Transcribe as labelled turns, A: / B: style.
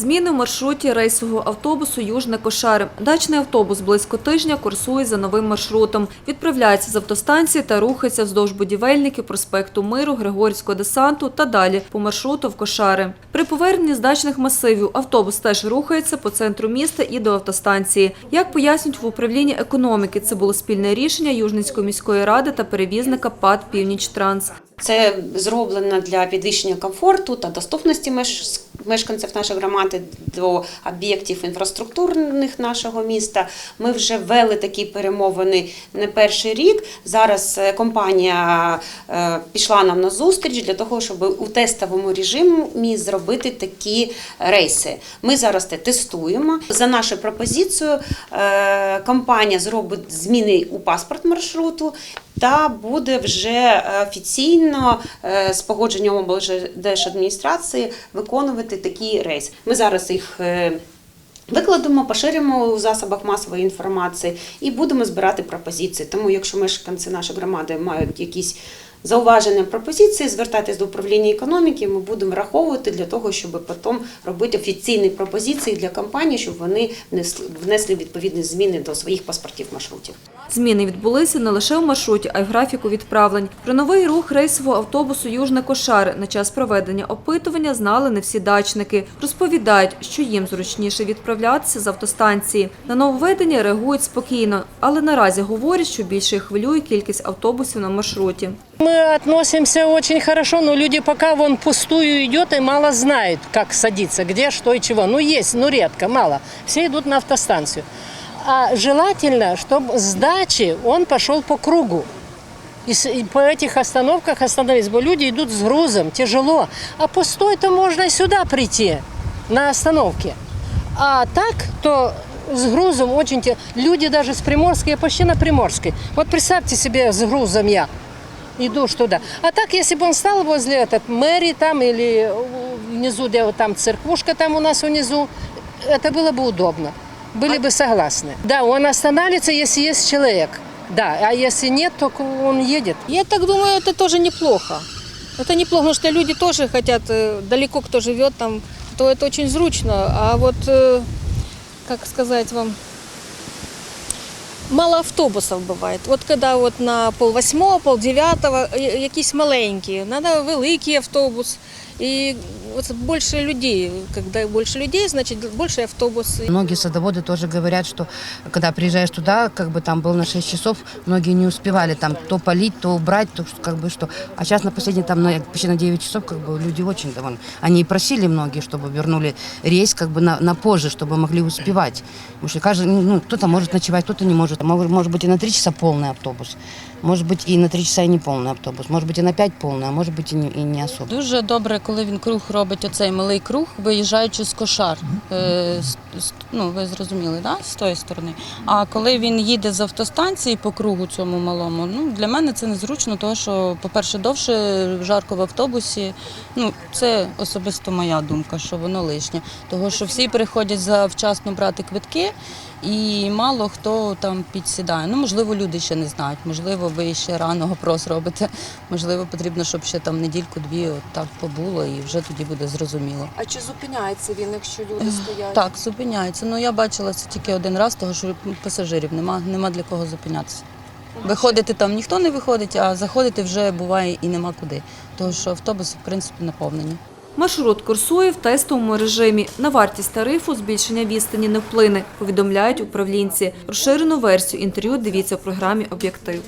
A: Зміни в маршруті рейсового автобусу Южне Кошари. Дачний автобус близько тижня курсує за новим маршрутом. Відправляється з автостанції та рухається вздовж будівельників, проспекту Миру, Григорівського десанту та далі по маршруту в Кошари. При поверненні з дачних масивів автобус теж рухається по центру міста і до автостанції. Як пояснюють в управлінні економіки, це було спільне рішення Южницької міської ради та перевізника ПАД «Північ-Транс».
B: Це зроблено для підвищення комфорту та доступності меш- мешканців нашої громади до об'єктів інфраструктурних нашого міста. Ми вже вели такі перемовини не перший рік. Зараз е, компанія е, пішла нам на зустріч для того, щоб у тестовому режимі зробити такі рейси. Ми зараз це тестуємо. За нашою пропозицією, е, компанія зробить зміни у паспорт маршруту та буде вже офіційно е, з погодженням облдержадміністрації виконувати такий рейс. Ми зараз їх е, викладемо, поширимо у засобах масової інформації і будемо збирати пропозиції. Тому, якщо мешканці нашої громади мають якісь зауваження пропозиції, звертайтесь до управління економіки. Ми будемо враховувати для того, щоб потім робити офіційні пропозиції для компаній, щоб вони внесли, відповідні зміни до своїх паспортів маршрутів.
A: Зміни відбулися не лише в маршруті, а й в графіку відправлень. Про новий рух рейсового автобусу Южне Кошари на час проведення опитування знали не всі дачники. Розповідають, що їм зручніше відправлятися з автостанції. На нововведення реагують спокійно, але наразі говорять, що більше хвилює кількість автобусів на маршруті.
C: Мы относимся очень хорошо, но люди пока вон пустую идет и мало знают, как садиться, где, что и чего. Ну, есть, но редко, мало. Все идут на автостанцию. А желательно, чтобы с дачи он пошел по кругу. И, по этих остановках остановились, бо люди идут с грузом, тяжело. А пустой-то можно сюда прийти, на остановке. А так, то с грузом очень... Люди даже с Приморской, я почти на Приморской. Вот представьте себе, с грузом я ж туда. А так, если бы он стал возле этот, мэрии там или внизу, где вот там церквушка там у нас внизу, это было бы удобно. Были бы согласны. Да, он останавливается, если есть человек. Да, а если нет, то он едет.
D: Я так думаю, это тоже неплохо. Это неплохо, потому что люди тоже хотят, э, далеко кто живет там, то это очень зручно. А вот, э, как сказать вам, мало автобусів буває. От когда от на пол восьмого, пол дев'ятого, е- якісь маленькі, надо великий автобус. І от більше людей, коли більше людей, значить більше автобус.
E: Многие садоводы тоже говорят, что когда приезжаешь туда, как бы там был на 6 часов, многие не успевали там то полить, то убрать, то что- как бы что. А сейчас на последний там на, почти на 9 часов как бы люди очень довольны. Они и просили многие, чтобы вернули рейс как бы на, на позже, чтобы могли успевать. Потому что каждый, ну, кто-то может ночевать, кто-то не может. Может, может быть и на 3 часа полный автобус. Может быть и на 3 часа и не полный автобус. Может быть и на 5 полный, а может быть и не, и не особо.
F: Дуже добре, коли він круг робить оцей малий круг, виїжджаючи з кошар. Е, з- з- ну, ви зрозуміли, да? з тої сторони. А коли він їде з автостанції по кругу цьому малому, ну для мене це незручно, тому що, по-перше, довше жарко в автобусі. Ну, це особисто моя думка, що воно лишнє. Того, що всі приходять завчасно брати квитки. І мало хто там підсідає. Ну, можливо, люди ще не знають, можливо, ви ще рано опрос робите. Можливо, потрібно, щоб ще там недільку-дві от так побуло, і вже тоді буде зрозуміло.
A: А чи зупиняється він, якщо люди стоять?
F: Так, зупиняється. Ну я бачила це тільки один раз, того що пасажирів нема, нема для кого зупинятися. Виходити там ніхто не виходить, а заходити вже буває і нема куди. Тому що автобуси, в принципі, наповнені.
A: Маршрут курсує в тестовому режимі. На вартість тарифу збільшення відстані не вплине, повідомляють управлінці. Розширену версію інтерв'ю дивіться в програмі «Об'єктив».